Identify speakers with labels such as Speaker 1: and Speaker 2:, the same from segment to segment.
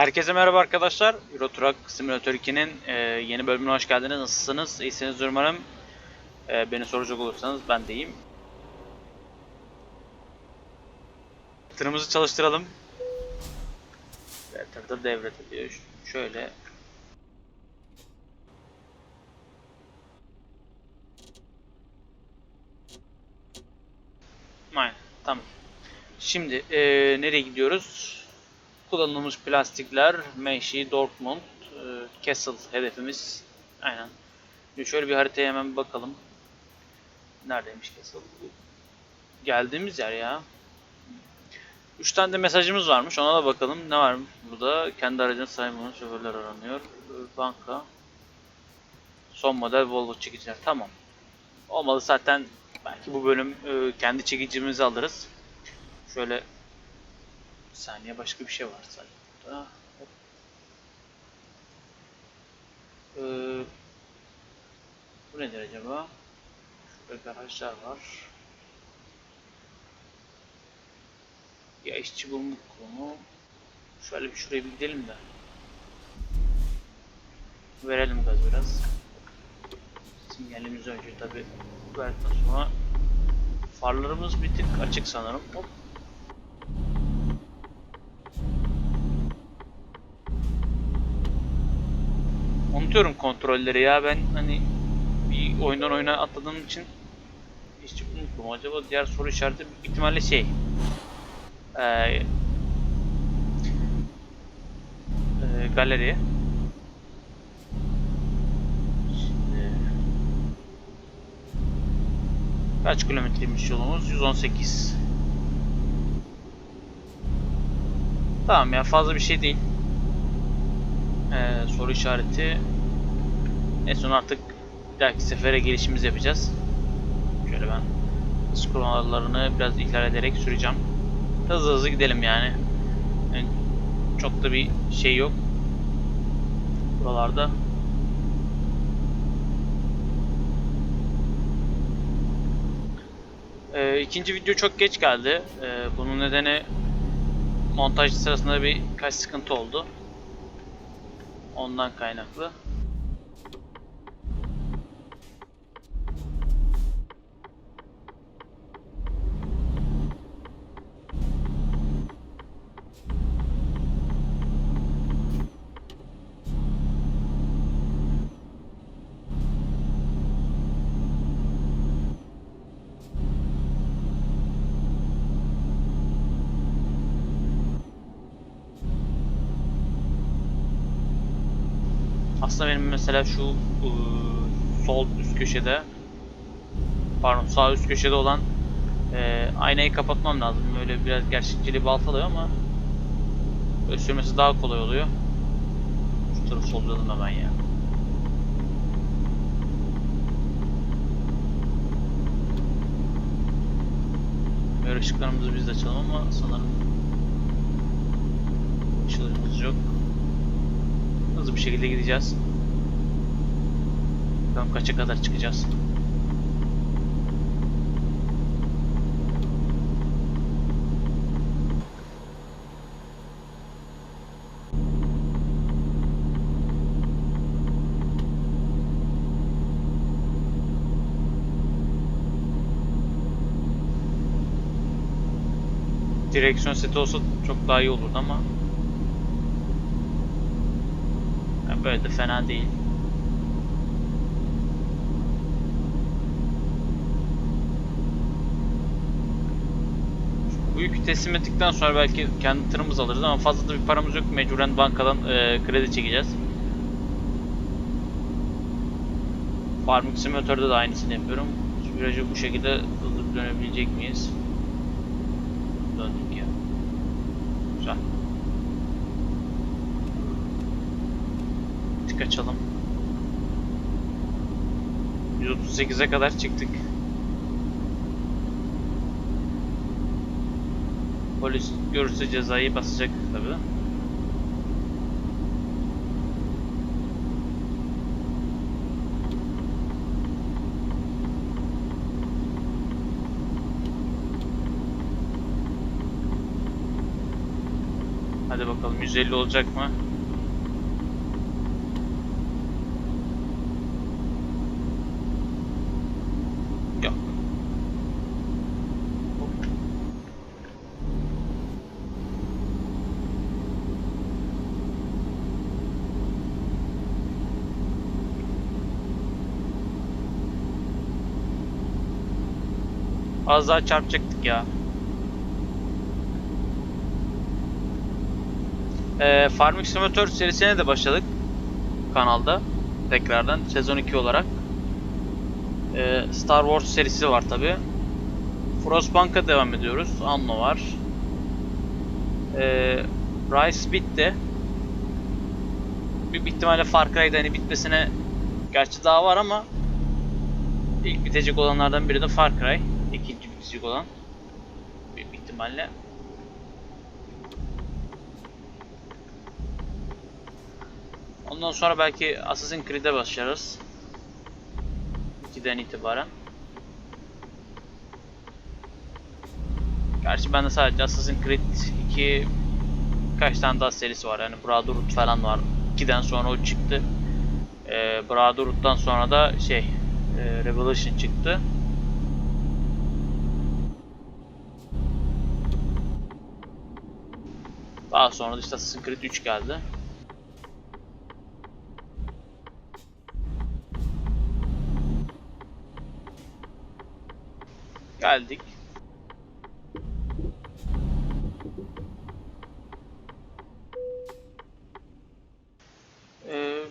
Speaker 1: Herkese merhaba arkadaşlar. Euro Truck Simulator 2'nin e, yeni bölümüne hoş geldiniz. Nasılsınız? İyisiniz umarım. E, beni soracak olursanız ben de iyiyim. Tırımızı çalıştıralım. Evet, tırda devret Şöyle. Aynen. Tamam. Şimdi e, nereye gidiyoruz? Kullanılmış plastikler, Meşi, Dortmund, e, Castle hedefimiz. Aynen. Şöyle bir haritaya hemen bakalım. Neredeymiş Castle? Geldiğimiz yer ya. 3 tane de mesajımız varmış. Ona da bakalım. Ne varmış burada? Kendi aracına sahip olan şoförler aranıyor. Banka. Son model Volvo çekiciler. Tamam. Olmalı zaten belki bu bölüm e, kendi çekicimizi alırız. Şöyle saniye başka bir şey var sadece burada. Ee, bu nedir acaba? Şurada garajlar var. Ya işçi bulma kurumu. Şöyle bir şuraya bir gidelim de. Verelim gaz biraz. Sinyalimizi önce tabi verdikten sonra farlarımız bir tık açık sanırım. Hop. Unutuyorum kontrolleri ya ben hani bir oyundan oyuna atladığım için hiç unuttum. Acaba diğer soru işareti büyük ihtimalle şey ee, e, galeri Şimdi kaç kilometreymiş yolumuz? 118 Tamam ya fazla bir şey değil. Ee, soru işareti. En son artık bir dahaki sefere gelişimizi yapacağız. Şöyle ben scrolllarını biraz ihlal ederek süreceğim. Hızlı hızlı gidelim yani. yani çok da bir şey yok. Buralarda. Ee, ikinci video çok geç geldi. Ee, bunun nedeni montaj sırasında birkaç sıkıntı oldu. Ondan kaynaklı. Aslında benim mesela şu ıı, sol üst köşede pardon sağ üst köşede olan e, aynayı kapatmam lazım. Böyle biraz gerçekçiliği baltalıyor ama böyle sürmesi daha kolay oluyor. Şu tarafı sollayalım hemen ya. Böyle ışıklarımızı biz de açalım ama sanırım ışığımız yok. Hızlı bir şekilde gideceğiz. Bakalım kaça kadar çıkacağız. Direksiyon seti olsa çok daha iyi olurdu ama yani böyle de fena değil. Bu teslim ettikten sonra belki kendi tırımızı alırız ama fazla da bir paramız yok. Mecburen bankadan e, kredi çekeceğiz. Farming Simulator'da da aynısını yapıyorum. Virajı bu şekilde hızlı dönebilecek miyiz? Döndük ya. Güzel. Tık açalım. 138'e kadar çıktık. Polis görürse cezayı basacak tabi. Hadi. Bakalım 150 olacak mı? Yok. Az daha çarpacaktık ya. Ee, Farming Simulator serisine de başladık kanalda tekrardan sezon 2 olarak. Ee, Star Wars serisi var tabi. Frostpunk'a devam ediyoruz. Anno var. Ee, Rise bitti. Büyük ihtimalle Far Cry'da hani bitmesine gerçi daha var ama ilk bitecek olanlardan biri de Far Cry. Bitecek olan. Büyük ihtimalle. Ondan sonra belki Assassin's Creed'e başlarız. 2'den itibaren. Gerçi bende sadece Assassin's Creed 2 kaç tane daha serisi var yani Brotherhood falan var. 2'den sonra o çıktı. Ee, Brotherhood'dan sonra da şey e, Revelation çıktı. Daha sonra da işte Creed 3 geldi. Geldik. Ee,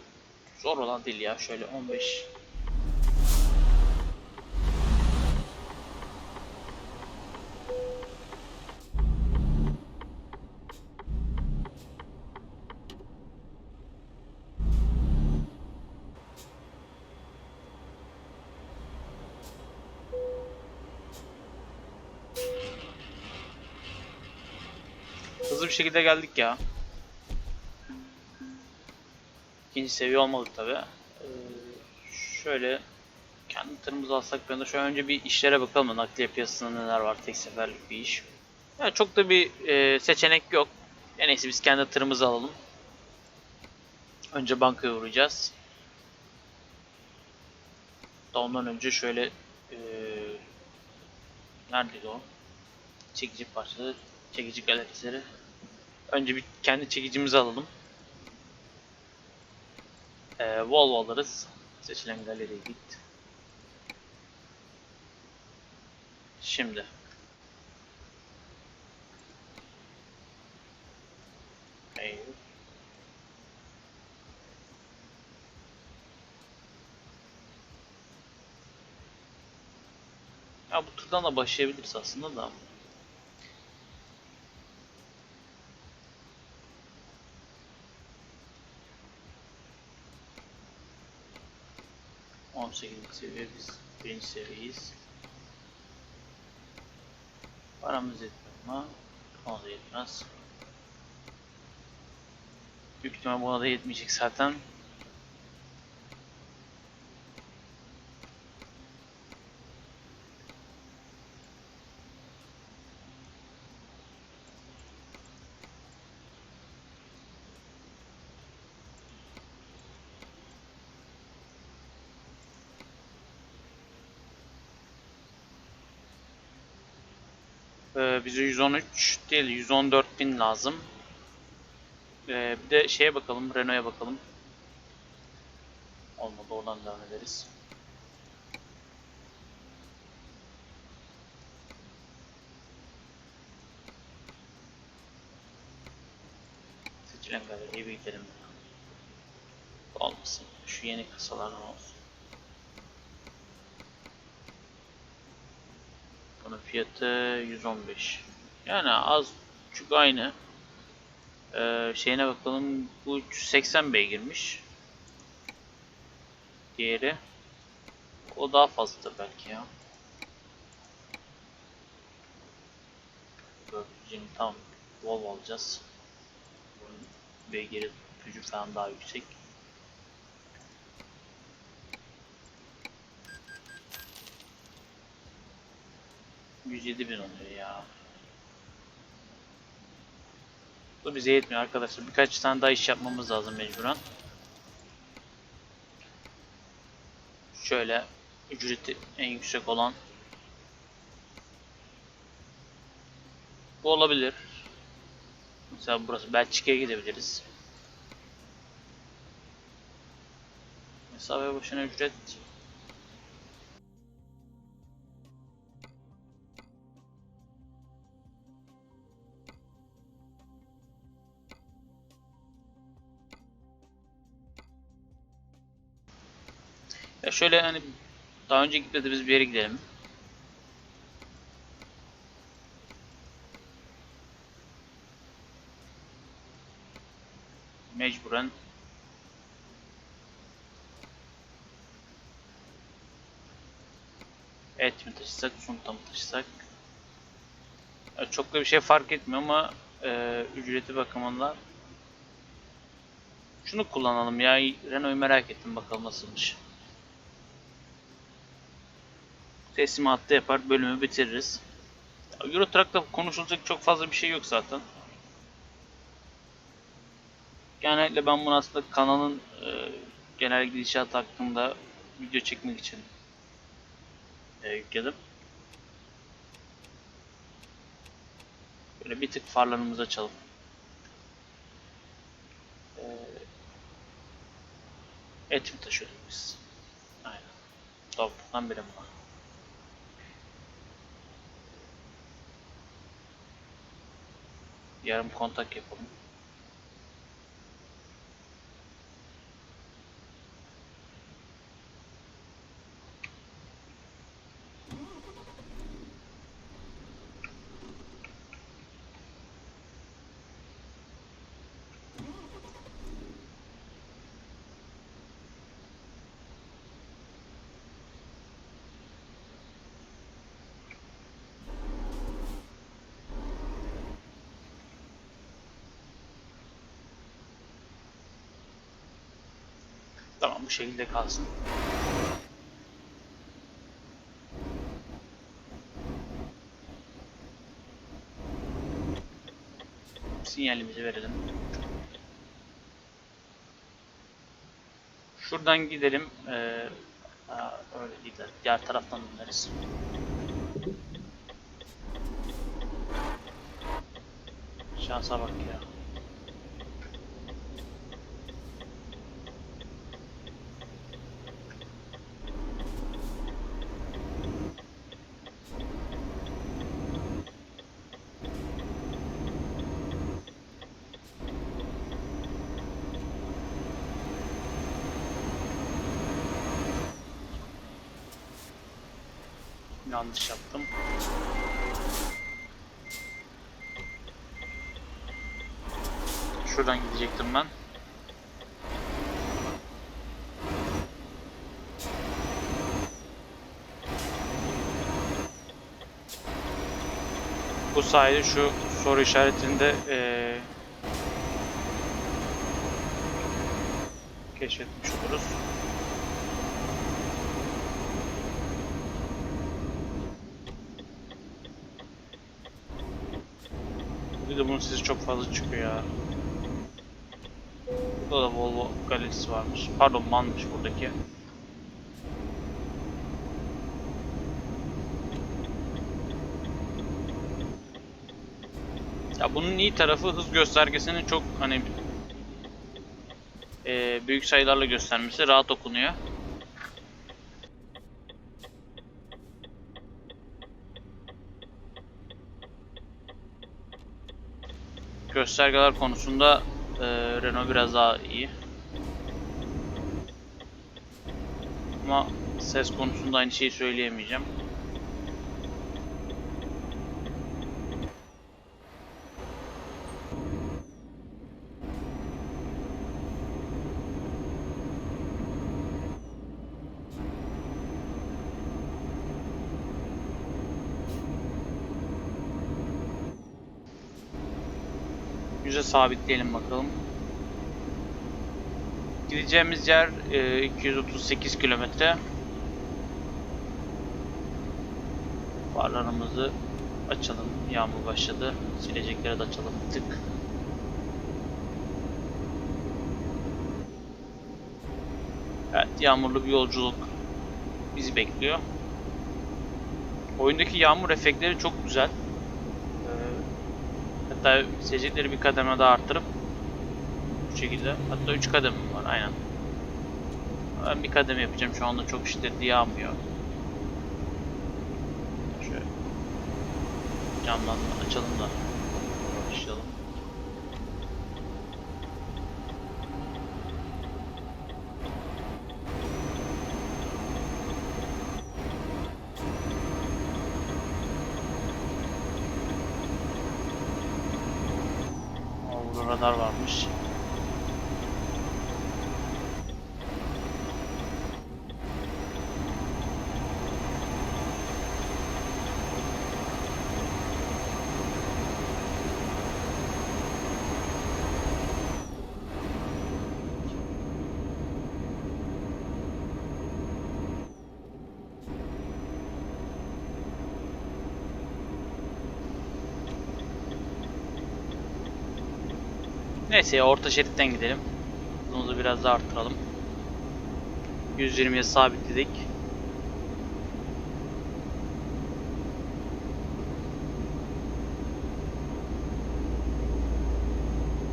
Speaker 1: zor olan değil ya. Şöyle 15. şekilde geldik ya. İkinci seviye olmadık tabi. Ee, şöyle kendi tırımızı alsak ben de şöyle önce bir işlere bakalım. Nakliye piyasasında neler var tek seferlik bir iş. Yani çok da bir e, seçenek yok. En iyisi biz kendi tırımızı alalım. Önce bankaya uğrayacağız. Da ondan önce şöyle e, neredeydi o? Çekici parçaları, çekici galerileri. Önce bir kendi çekicimizi alalım. Ee, Volvo alırız. Seçilen galeriye git. Şimdi. Hayır. Ya bu turdan da başlayabiliriz aslında da. On sekizinci seviye biz birinci seviyeyiz. Paramız yetmiyor mu? Ona da yetmez. Büyük ihtimal buna da yetmeyecek zaten. Ee, bize 113 değil 114 bin lazım. Ee, bir de şeye bakalım Renault'a bakalım. Olmadı oradan devam ederiz. Seçilen galeriye bir gidelim. Olmasın. Şu yeni kasalardan olsun. Bunun fiyatı 115. Yani az çünkü aynı. Ee, şeyine bakalım. Bu 380 beygirmiş. Diğeri. O daha fazladır belki ya. Şimdi tam Volvo alacağız. Beygiri gücü falan daha yüksek. Yüz yedi bin oluyor ya. Bu bize yetmiyor arkadaşlar. Birkaç tane daha iş yapmamız lazım mecburen. Şöyle ücreti en yüksek olan bu olabilir. Mesela burası Belçika'ya gidebiliriz. Mesafe başına ücret şöyle hani daha önce gitmediğimiz bir yere gidelim. Mecburen et mi taşısak, sunta mı taşısak? Çok da bir şey fark etmiyor ama e, ücreti bakımından şunu kullanalım ya. Renault'u merak ettim bakalım nasılmış. Teslimatta yapar bölümü bitiririz. Euro konuşulacak çok fazla bir şey yok zaten. Genellikle ben bunu aslında kanalın e, genel gidişat hakkında video çekmek için e, yükledim. Böyle bir tık farlarımızı açalım. E, et mi taşıyorduk biz? Aynen. Toplam birim var. Yarım kontak yapalım. Tamam bu şekilde kalsın. Sinyalimizi verelim. Şuradan gidelim. Ee, öyle gider. Diğer taraftan döneriz. Şansa bak ya. Yanlış yaptım. Şuradan gidecektim ben. Bu sayede şu soru işaretinde eee keşfetmiş oluruz. De bunun sesi çok fazla çıkıyor ya. Burada da Volvo galerisi varmış. Pardon manmış buradaki. Ya bunun iyi tarafı hız göstergesinin çok hani e, büyük sayılarla göstermesi rahat okunuyor. Göstergeler konusunda e, Renault biraz daha iyi. Ama ses konusunda aynı şeyi söyleyemeyeceğim. sabitleyelim bakalım. Gideceğimiz yer e, 238 kilometre. Farlarımızı açalım. Yağmur başladı. Silecekleri de açalım. Tık. Evet yağmurlu bir yolculuk bizi bekliyor. Oyundaki yağmur efektleri çok güzel. Hatta seçenekleri bir kademe daha arttırıp bu şekilde. Hatta 3 kademe var aynen. Ben bir kademe yapacağım. Şu anda çok şiddetli yağmıyor. Şöyle camdan açalım da Radar varmış. Neyse ya orta şeritten gidelim. Hızımızı biraz daha arttıralım. 120'ye sabitledik.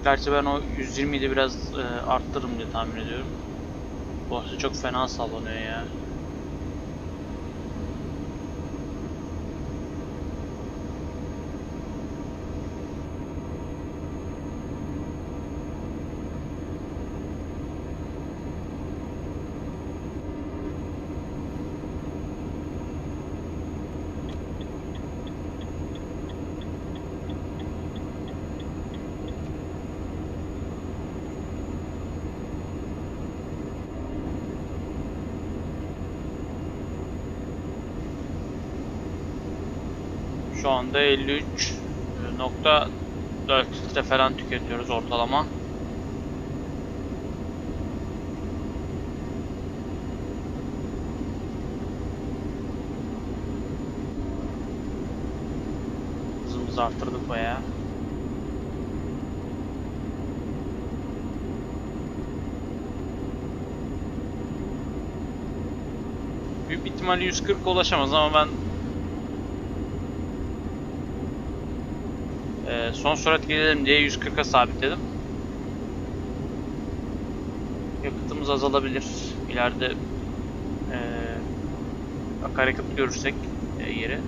Speaker 1: Gerçi ben o 120'yi de biraz e, arttırırım diye tahmin ediyorum. Borsa çok fena sallanıyor ya. Şu anda 53.4 litre falan tüketiyoruz ortalama. Hızımızı arttırdık bayağı. Büyük ihtimalle 140 ulaşamaz ama ben Son sürat gidelim diye 140'a sabitledim. Yakıtımız azalabilir. İleride ee, akaryakıt görürsek e, yeri.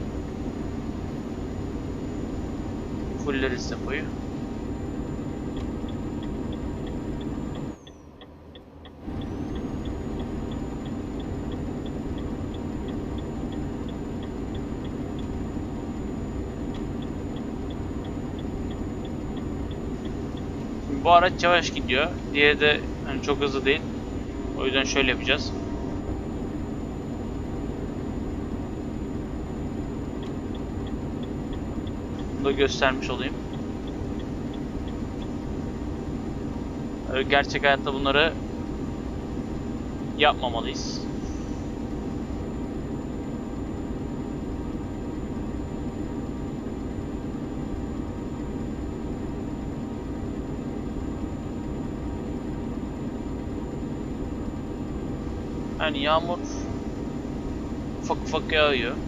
Speaker 1: Fulleriz depoyu. Bu araç yavaş gidiyor. Diğeri de hani çok hızlı değil. O yüzden şöyle yapacağız. Bunu da göstermiş olayım. Ee, Gerçek hayatta bunları yapmamalıyız. Yani yağmur ufak ufak yağıyor.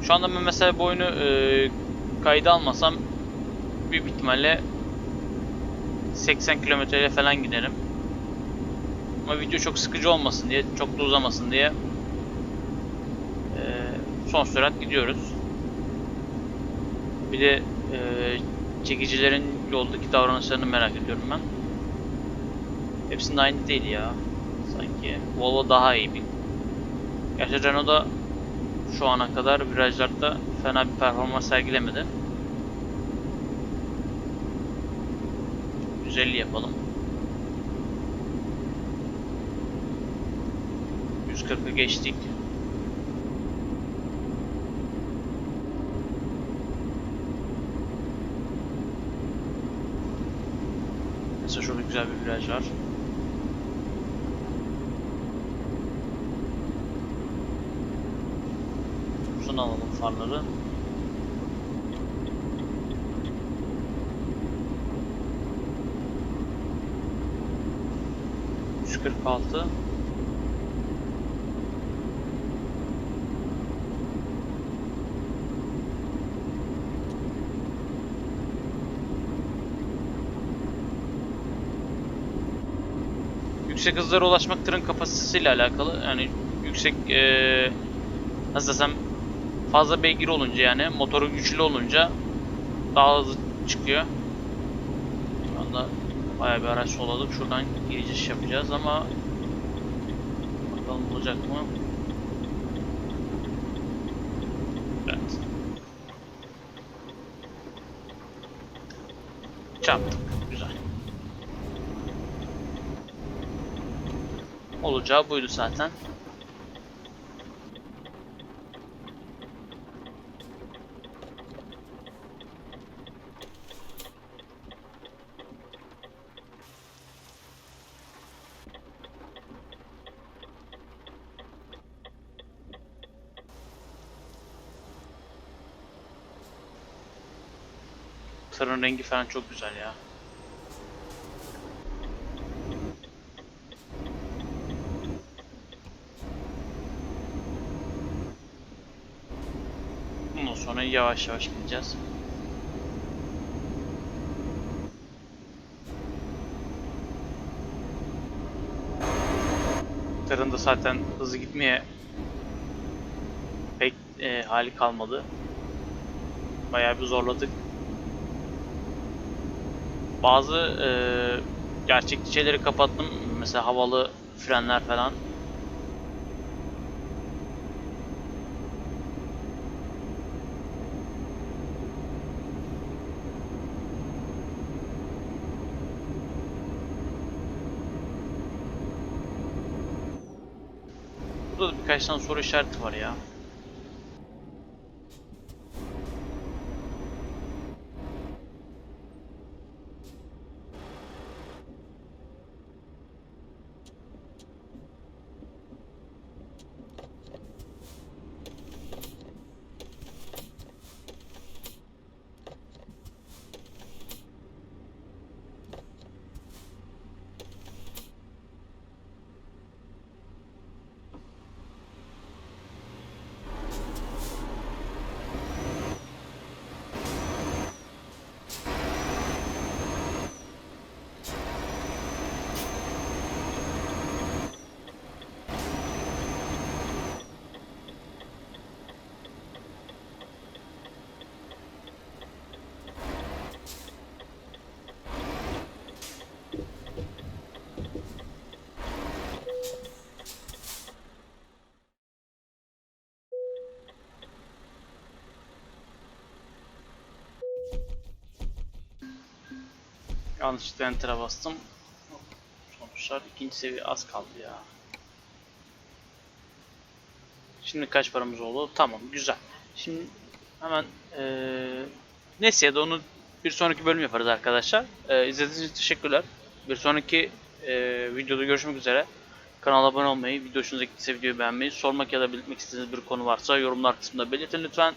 Speaker 1: Şu anda ben mesela bu oyunu e, kayda almasam büyük ihtimalle 80 kilometreyle falan giderim. Ama video çok sıkıcı olmasın diye, çok da uzamasın diye e, son sürat gidiyoruz. Bir de e, çekicilerin yoldaki davranışlarını merak ediyorum ben. Hepsinde aynı değil ya. Sanki Volvo daha iyi bir. Gerçi Renault da şu ana kadar virajlarda fena bir performans sergilemedi. 150 yapalım. 140'ı geçtik. Mesela şurada güzel bir viraj var. Uzun alalım farları. Yüz kırk altı. Yüksek hızlara ulaşmak tırın kapasitesiyle alakalı. Yani yüksek eee nasıl desem fazla beygir olunca yani motoru güçlü olunca daha hızlı çıkıyor. Şu anda bayağı bir araç soladık. Şuradan giriş yapacağız ama bakalım olacak mı? Evet. Çarptık. Güzel. Olacağı buydu zaten. Tırın rengi falan çok güzel ya. Bundan sonra yavaş yavaş gideceğiz. Tırın da zaten hızlı gitmeye pek e, hali kalmadı. Bayağı bir zorladık. Bazı e, gerçekçi şeyleri kapattım. Mesela havalı frenler falan. Tane soru işareti var ya. Yanlışlıkla enter'a bastım. Sonuçlar ikinci seviye az kaldı ya. Şimdi kaç paramız oldu? Tamam güzel. Şimdi hemen eee neyse ya da onu bir sonraki bölüm yaparız arkadaşlar. Eee izlediğiniz için teşekkürler. Bir sonraki eee, videoda görüşmek üzere. Kanala abone olmayı, video hoşunuza gittiyse videoyu beğenmeyi, sormak ya da belirtmek istediğiniz bir konu varsa yorumlar kısmında belirtin lütfen.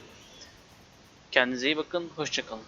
Speaker 1: Kendinize iyi bakın, hoşçakalın.